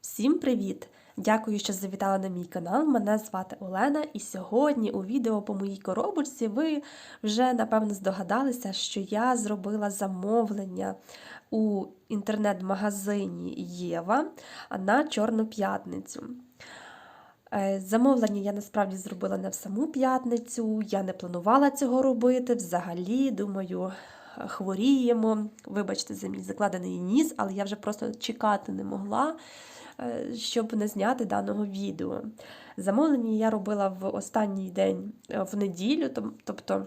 Всім привіт! Дякую, що завітали на мій канал. Мене звати Олена, і сьогодні у відео по моїй коробочці ви вже напевно здогадалися, що я зробила замовлення у інтернет-магазині Єва на Чорну п'ятницю. Е, Замовлення я насправді зробила не в саму п'ятницю, я не планувала цього робити взагалі. Думаю, хворіємо. Вибачте за мій закладений ніс, але я вже просто чекати не могла, щоб не зняти даного відео. Замовлення я робила в останній день е, в неділю, тобто.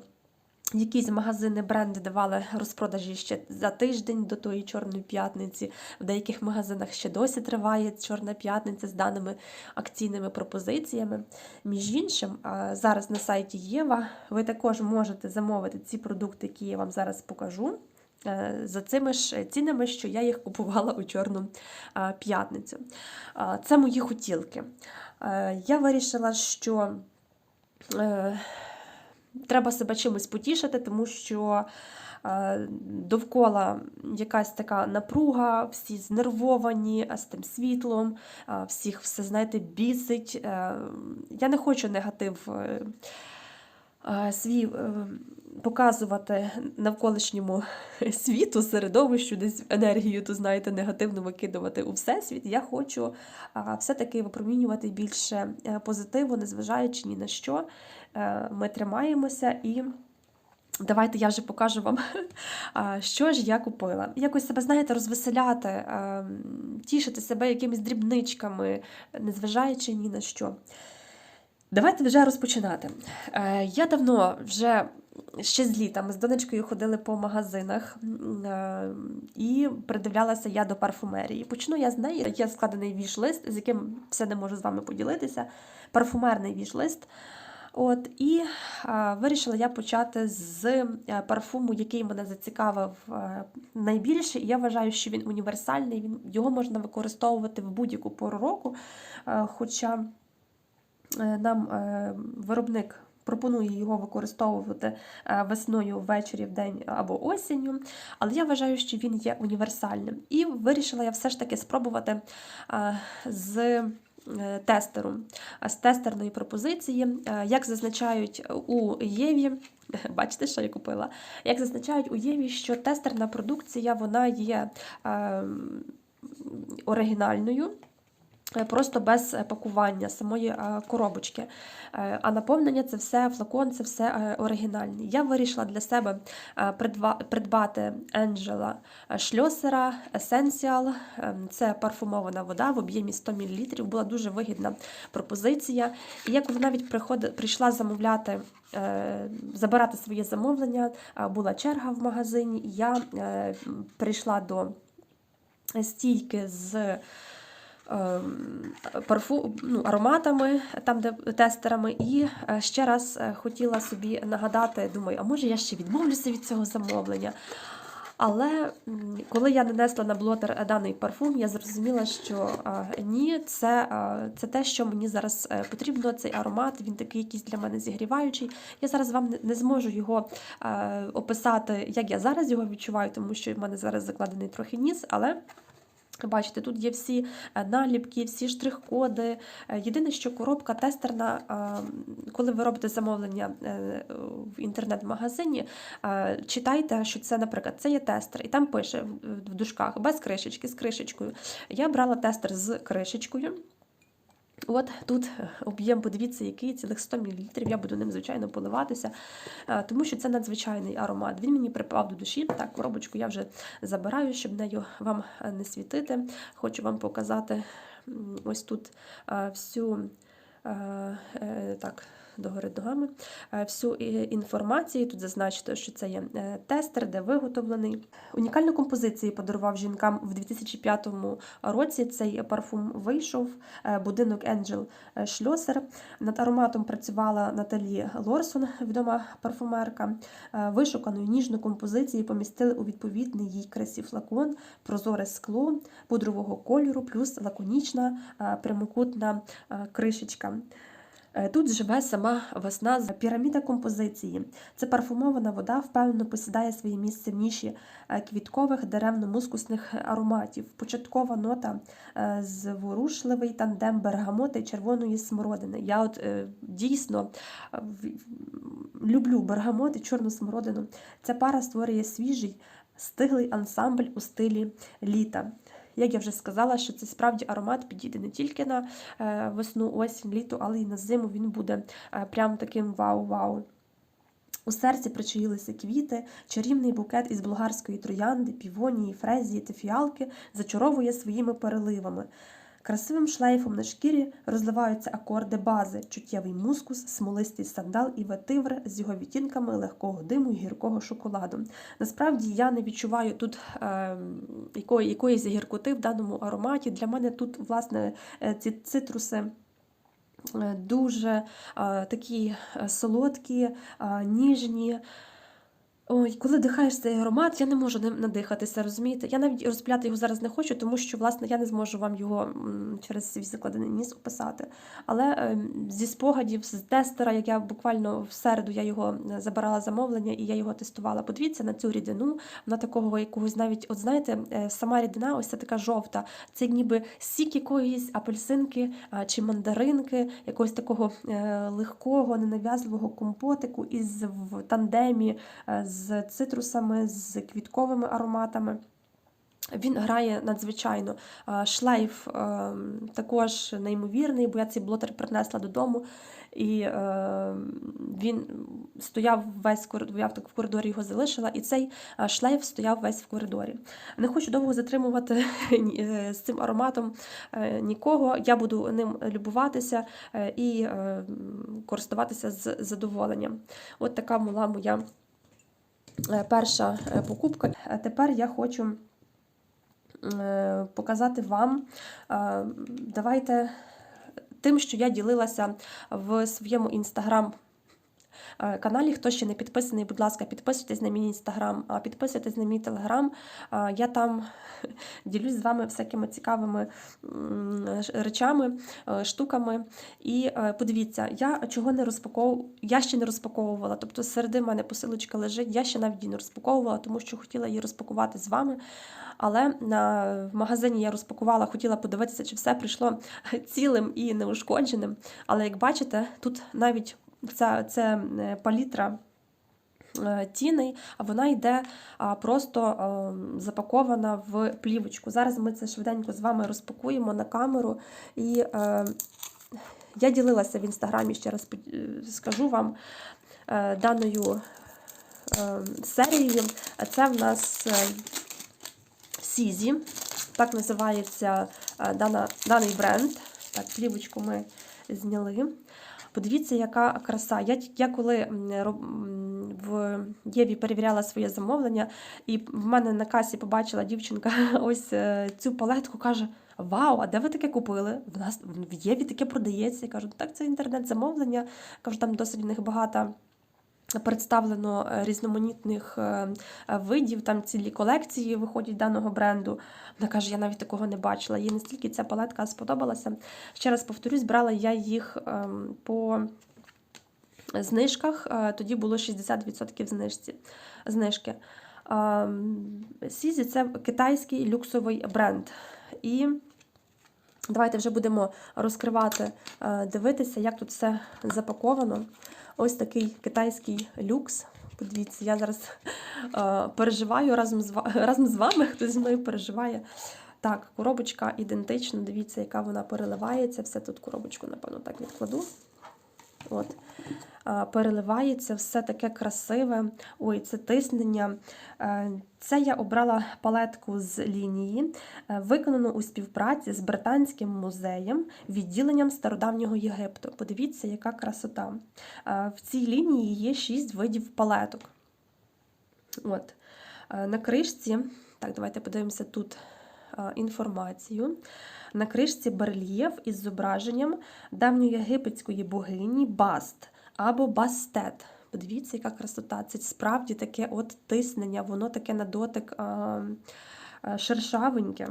Якісь магазини, бренди давали розпродажі ще за тиждень до тої Чорної п'ятниці. В деяких магазинах ще досі триває Чорна п'ятниця з даними акційними пропозиціями. Між іншим, зараз на сайті Єва ви також можете замовити ці продукти, які я вам зараз покажу. Е, За цими ж цінами, що я їх купувала у Чорну п'ятницю. Це мої хотілки. Е, Я вирішила, що е, треба себе чимось потішити, тому що е, довкола якась така напруга, всі знервовані з тим світлом, е, всіх все, знаєте, бісить. Е, Я не хочу негатив е, е, свій е, показувати навколишньому світу, середовищу, десь енергію, то знаєте, негативно викидувати у всесвіт. Я хочу все-таки випромінювати більше е, позитиву, незважаючи ні на що. Е, Ми тримаємося і. Давайте я вже покажу вам, що ж я купила. Якось себе, знаєте, розвеселяти, е, тішити себе якимись дрібничками, незважаючи ні на що. Давайте вже розпочинати. Е, Я давно вже ще з літа ми з донечкою ходили по магазинах е, і придивлялася я до парфумерії. Почну я з неї. Є складений віш-лист, з яким все не можу з вами поділитися. Парфумерний віш-лист. От і а, вирішила я почати з е, парфуму, який мене зацікавив е, найбільше. І я вважаю, що він універсальний. Він його можна використовувати в будь-яку пору року. Е, Хоча е, нам е, виробник пропонує його використовувати е, весною, ввечері, вдень або осінню. Але я вважаю, що він є універсальним. І вирішила я все ж таки спробувати е, з е, тестером, е, з тестерної пропозиції, Е, як зазначають у Єві. Бачите, що я купила? Як зазначають у Єві, що тестерна продукція вона є е, оригінальною. Е, Просто без е, пакування самої е, коробочки. А наповнення це все, флакон, це все оригінальне. Я вирішила для себе придбати Angela Шльосера Essential. Е, Це парфумована вода в об'ємі 100 мл. Була дуже вигідна пропозиція. І як вона навіть приходи- прийшла замовляти, забирати своє замовлення, була черга в магазині, я прийшла до стійки з ем, парфу, ну, ароматами, там, де тестерами, і е, ще раз е, хотіла собі нагадати, думаю, а може я ще відмовлюся від цього замовлення. Але коли я нанесла на блотер даний парфум, я зрозуміла, що е, ні, це, е, це те, що мені зараз е, потрібно. Цей аромат, він такий якийсь для мене зігріваючий. Я зараз вам не- зможу його е, описати, як я зараз його відчуваю, тому що в мене зараз закладений трохи ніс, але. Бачите, тут є всі е, наліпки, всі штрих-коди. Е, Єдине, що коробка тестерна, е, коли ви робите замовлення в інтернет-магазині, читайте, що це, наприклад, це є тестер, і там пише в дужках без кришечки, з кришечкою. Я брала тестер з кришечкою. От тут е, об'єм, подивіться, який цілих 100 мл. Я буду ним, звичайно, поливатися, е, тому що це надзвичайний аромат. Він мені припав до душі. Так, коробочку я вже забираю, щоб нею вам е, не світити. Хочу вам показати ось тут всю. Так, догори ногами. Е, Всю інформацію тут зазначено, що це є е, тестер, де виготовлений. Унікальну композицію подарував жінкам в 2005 році. Цей парфум вийшов. е, Будинок Енджел Шльосер. Над ароматом працювала Наталі Лорсон, відома парфумерка. Е, Вишукану ніжну композицію помістили у відповідний їй красі флакон, прозоре скло пудрового кольору, плюс лаконічна е, прямокутна е, кришечка. Е, Тут живе сама весна піраміда композиції. Це парфумована вода впевнено посідає своє місце в ніші е, квіткових деревно-мускусних ароматів. Початкова нота е, зворушливий тандем бергамота і червоної смородини. Я от дійсно люблю бергамот і чорну смородину. Ця пара створює свіжий, стиглий ансамбль у стилі літа. Як я вже сказала, що це справді аромат підійде не тільки на е, весну, осінь, літо, але й на зиму він буде е, прям таким вау-вау. У серці причаїлися квіти, чарівний букет із болгарської троянди, півонії, фрезії та фіалки зачаровує своїми переливами. Красивим шлейфом на шкірі розливаються акорди бази, чуттєвий мускус, смолистий сандал і ветивр з його відтінками легкого диму і гіркого шоколаду. Насправді я не відчуваю тут е, якої, якоїсь гіркоти в даному ароматі. Для мене тут, власне, е, ці цитруси. е, Дуже е, такі солодкі, е, ніжні. Ой, коли дихаєш цей аромат, я не можу ним надихатися, розумієте? Я навіть розпіляти його зараз не хочу, тому що, власне, я не зможу вам його через свій закладений ніс описати. Але е, зі спогадів, з тестера, як я буквально в середу я його е, забирала замовлення і я його тестувала. Подивіться на цю рідину, вона такого якогось навіть, от знаєте, е, сама рідина, ось ця така жовта. Це ніби сік якоїсь апельсинки чи мандаринки, якогось такого е, легкого, ненав'язливого компотику із в тандемі е, з цитрусами, з квітковими ароматами. Він грає надзвичайно. Шлейф е, також неймовірний, бо я цей блотер принесла додому, і е, він стояв весь в коридорі, я в коридорі його залишила, і цей е, шлейф стояв весь в коридорі. Не хочу довго затримувати е, з цим ароматом е, нікого. Я буду ним любуватися і е, користуватися з задоволенням. От така була моя перша е, покупка. А тепер я хочу е, показати вам. е, Давайте тим, що я ділилася в своєму інстаграм. Е, Каналі, хто ще не підписаний, будь ласка, підписуйтесь на мій інстаграм, підписуйтесь на мій телеграм. Я там ділюсь з вами всякими цікавими речами, е, штуками. І е, подивіться, я чого не розпаковувала, я ще не розпаковувала. Тобто серед мене посилочка лежить, я ще навіть її не розпаковувала, тому що хотіла її розпакувати з вами. Але на, в магазині я розпакувала, хотіла подивитися, чи все прийшло цілим і неушкодженим. Але як бачите, тут навіть ця, це е, палітра е, тіней, а вона йде просто е, запакована в плівочку. Зараз ми це швиденько з вами розпакуємо на камеру. І я ділилася в інстаграмі, ще раз скажу вам даною серією. Це в нас Сізі, так називається дана, даний бренд. Так, плівочку ми зняли. Подивіться, яка краса. Я, я коли в Єві перевіряла своє замовлення, і в мене на касі побачила дівчинка ось е, цю палетку, каже: Вау, а де ви таке купили? В нас в Єві таке продається. Я кажу, так, це інтернет-замовлення. Кажу, там досить в них багато. Представлено е, різноманітних е, е, видів, там цілі колекції виходять даного бренду. Вона каже, я навіть такого не бачила. Їй настільки ця палетка сподобалася. Ще раз повторюсь, брала я їх ем, по знижках. Тоді було 60% знижці, знижки. Ем, Сізі це китайський люксовий бренд. І давайте вже будемо розкривати, дивитися, як тут все запаковано. Ось такий китайський люкс. Подивіться, я зараз е, переживаю разом з, разом з вами, хто зі мною переживає. Так, коробочка ідентична. Дивіться, яка вона переливається. Все тут коробочку, напевно, так відкладу. От. Переливається, все таке красиве. Ой, це тиснення. Е, Це я обрала палетку з лінії, е, виконану у співпраці з Британським музеєм, відділенням стародавнього Єгипту. Подивіться, яка красота. Е, В цій лінії є шість видів палеток. От. На кришці, так, давайте подивимося тут інформацію. На кришці барельєф із зображенням давньоєгипетської богині Баст або Бастет. Подивіться, яка красота. Це справді таке от тиснення, воно таке на дотик е, е, шершавеньке.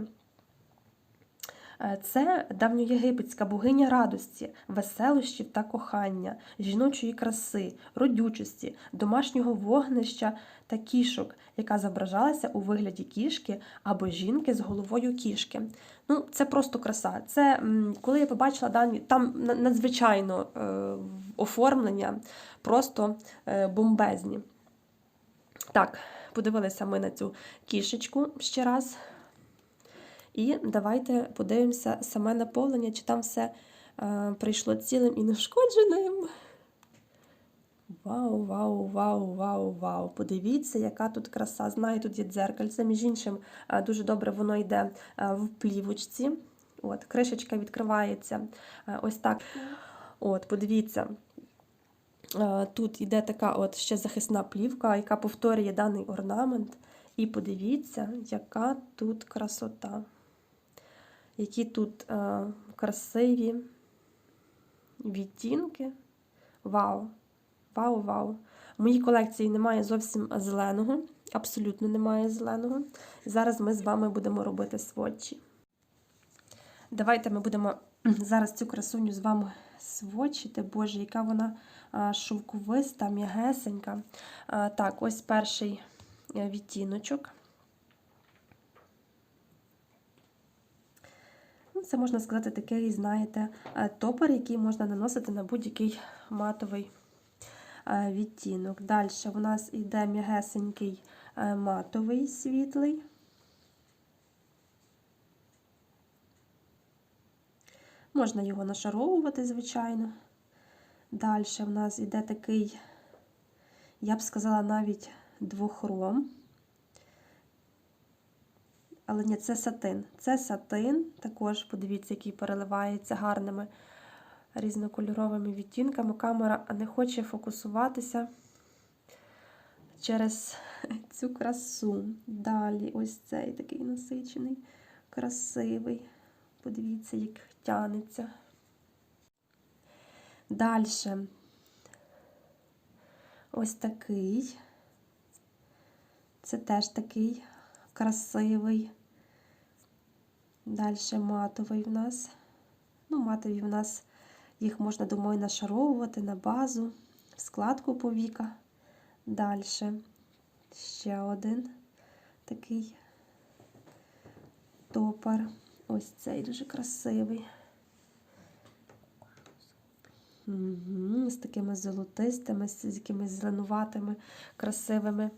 Е, Це давньоєгипетська богиня радості, веселощів та кохання, жіночої краси, родючості, домашнього вогнища та кішок, яка зображалася у вигляді кішки або жінки з головою кішки. Ну, це просто краса. Це коли я побачила дані, там надзвичайно е, оформлення, просто е, бомбезні. Так, подивилися ми на цю кішечку ще раз. І давайте подивимося саме наповнення, чи там все е, прийшло цілим і неушкодженим. Вау, вау, вау, вау, вау. Подивіться, яка тут краса. Знаю, тут є дзеркальце. Між іншим, е, дуже добре воно йде е, в плівочці. От, кришечка відкривається е, ось так. От, подивіться. Тут йде така от ще захисна плівка, яка повторює даний орнамент. І подивіться, яка тут красота. Які тут е, красиві відтінки. Вау! Вау, вау! В моїй колекції немає зовсім зеленого, абсолютно немає зеленого. Зараз ми з вами будемо робити сводчі. Давайте ми будемо зараз цю красуню з вами сводчити. Боже, яка вона а, шовковиста, м'ягесенька. Так, ось перший е, відтіночок. Це можна сказати такий, знаєте, е, топер, який можна наносити на будь-який матовий е, відтінок. Далі у нас йде м'ягесенький е, матовий світлий. Можна його нашаровувати, звичайно. Далі в нас йде такий, я б сказала, навіть двохром. Але ні, це сатин. Це сатин, також, подивіться, який переливається гарними різнокольоровими відтінками. Камера не хоче фокусуватися через цю красу. Далі ось цей такий насичений, красивий. Подивіться, як тянеться. Далі ось такий. Це теж такий красивий. Далі матовий в нас. Ну, матові в нас їх можна, думаю, нашаровувати на базу, в складку повіка. Далі ще один такий топар. Ось цей дуже красивий. Угу, з такими золотистими, з якимись зеленуватими, красивими.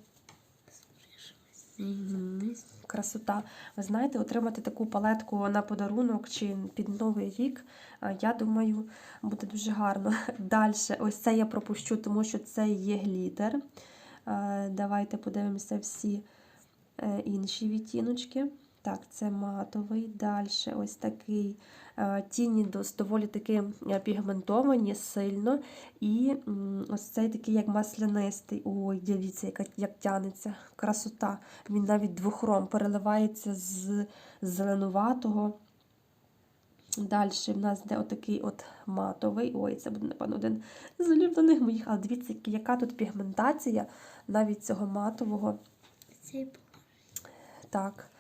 Угу, красота. Ви знаєте, отримати таку палетку на подарунок чи під Новий рік, я думаю, буде дуже гарно. Далі, ось це я пропущу, тому що це є глітер. Давайте подивимося всі е, інші відтіночки. Так, це матовий. Далі ось такий е, тіні доволі таки е, пігментовані сильно. І ось цей такий як маслянистий. Ой, дивіться, як, як тянеться. Красота. Він навіть двохром переливається з зеленуватого. Далі в нас йде отакий от матовий. Ой, це буде, напевно, один з улюблених моїх. Але дивіться, яка тут пігментація навіть цього матового. Так,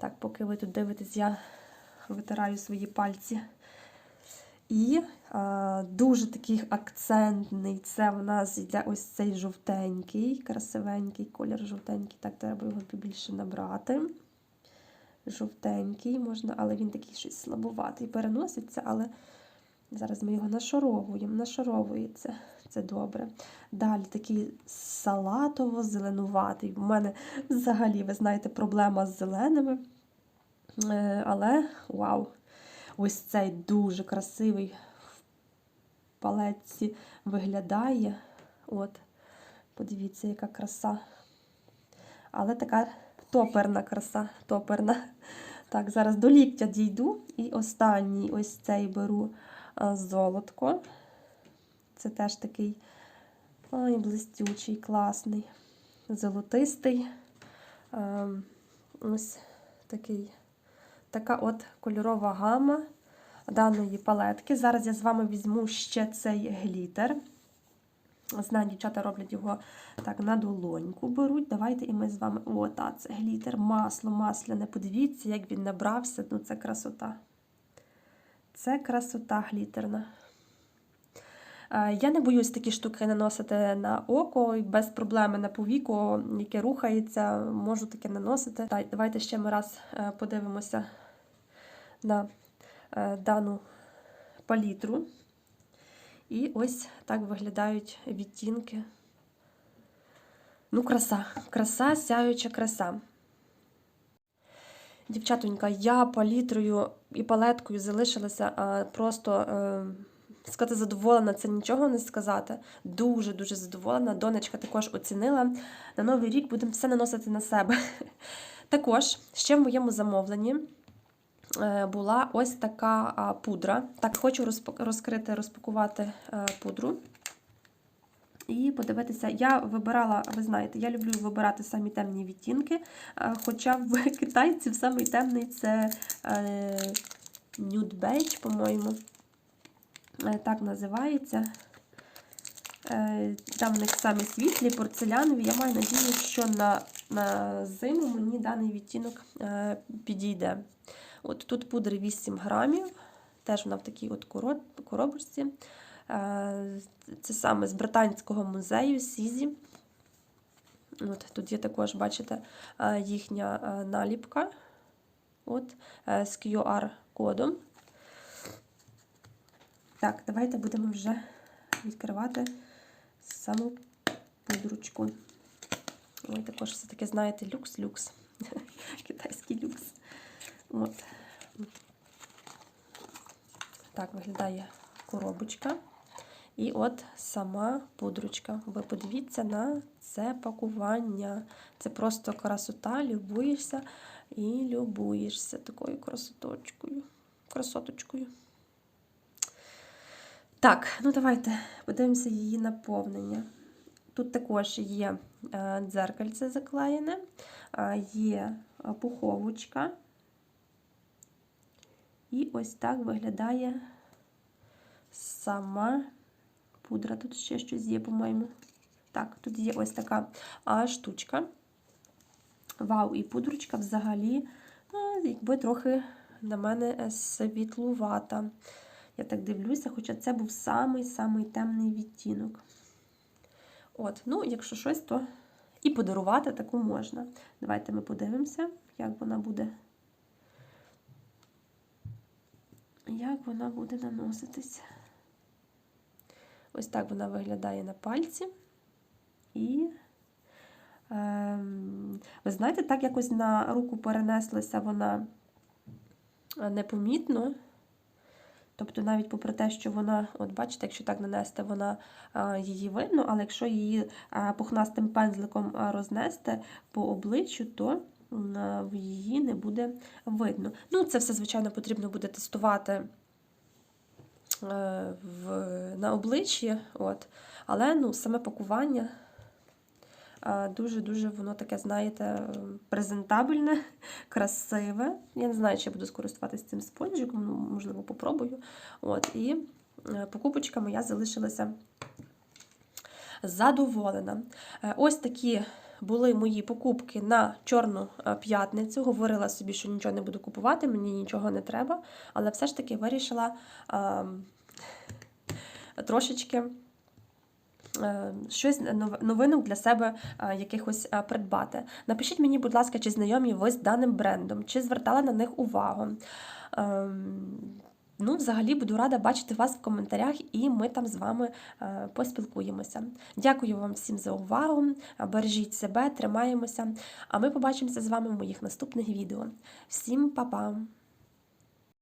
так, поки ви тут дивитесь, я витираю свої пальці. І а, дуже такий акцентний. Це в нас йде ось цей жовтенький, красивенький колір жовтенький. Так, треба його побільше набрати. Жовтенький можна, але він такий щось слабуватий. Переноситься, але зараз ми його нашаровуємо. Нашаровується. Це добре. Далі такий салатово-зеленуватий. У мене взагалі, ви знаєте, проблема з зеленими. Е, Але вау! Ось цей дуже красивий в палетці виглядає. От, подивіться, яка краса. Але така топерна краса, топерна. Так, зараз до ліктя дійду. І останній ось цей беру а, золотко. Це теж такий ой, блистючий, класний, золотистий. Ем, Ось такий, така от кольорова гама даної палетки. Зараз я з вами візьму ще цей глітер. Знаю, дівчата роблять його так на долоньку беруть. Давайте і ми з вами. О, та, це глітер, масло масляне. Подивіться, як він набрався. Ну, це красота. Це красота глітерна. Е, Я не боюсь такі штуки наносити на око без проблеми на повіку, яке рухається, можу таке наносити. Та, Давайте ще ми раз е, подивимося на е, дану палітру. І ось так виглядають відтінки. Ну, краса, краса, сяюча краса. Дівчатонька, я палітрою і палеткою залишилася просто сказати задоволена, це нічого не сказати. Дуже-дуже задоволена. Донечка також оцінила. На новий рік будемо все наносити на себе. Також ще в моєму замовленні е, була ось така пудра. Так, хочу розкрити, розпакувати е, пудру. І подивитися, я вибирала, ви знаєте, я люблю вибирати самі темні відтінки. е, Хоча в китайців самий темний це Beige, по-моєму. Е, Так називається. Е, Там в них самі світлі, порцелянові. Я маю надію, що на, на зиму мені даний відтінок е, підійде. От Тут пудри 8 грамів, теж вона в такій от коробочці. Це саме з британського музею Сізі. От, тут є також, бачите, їхня наліпка от, з QR-кодом. Так, давайте будемо вже відкривати саму пудручку. Ой, також все-таки, знаєте, люкс-люкс. Китайський люкс. От. Так виглядає коробочка. І от сама пудручка. Ви подивіться на це пакування. Це просто красота, любуєшся і любуєшся такою красоточкою. Красоточкою. Так, ну давайте подивимося її наповнення. Тут також є е, дзеркальце заклеєне, е, є е, пуховочка. І ось так виглядає сама пудра. Тут ще щось є, по-моєму. Так, тут є ось така штучка. Вау, і пудрочка взагалі, якби трохи на мене світлувата. Я так дивлюся, хоча це був самий-самий темний відтінок. От, ну, якщо щось, то і подарувати таку можна. Давайте ми подивимося, як вона буде. Як вона буде наноситись. Ось так вона виглядає на пальці. І, ем, ви знаєте, так якось на руку перенеслася вона е, непомітно. Тобто, навіть попри те, що вона, от бачите, якщо так нанести, вона її видно, але якщо її пухнастим пензликом рознести по обличчю, то її не буде видно. Ну, це все, звичайно, потрібно буде тестувати е, в, на обличчі. От. Але ну, саме пакування дуже-дуже воно таке, знаєте, презентабельне, красиве. Я не знаю, чи я буду скористуватися цим спонжиком, ну, можливо, попробую. От, і е, покупочками я залишилася задоволена. Е, Ось такі були мої покупки на Чорну е, п'ятницю. Говорила собі, що нічого не буду купувати, мені нічого не треба, але все ж таки вирішила а, трошечки е, щось новинок для себе е, якихось е, придбати. Напишіть мені, будь ласка, чи знайомі ви з даним брендом, чи звертали на них увагу. Ем, Ну, взагалі буду рада бачити вас в коментарях, і ми там з вами е, поспілкуємося. Дякую вам всім за увагу. Бережіть себе, тримаємося. А ми побачимося з вами в моїх наступних відео. Всім па-па!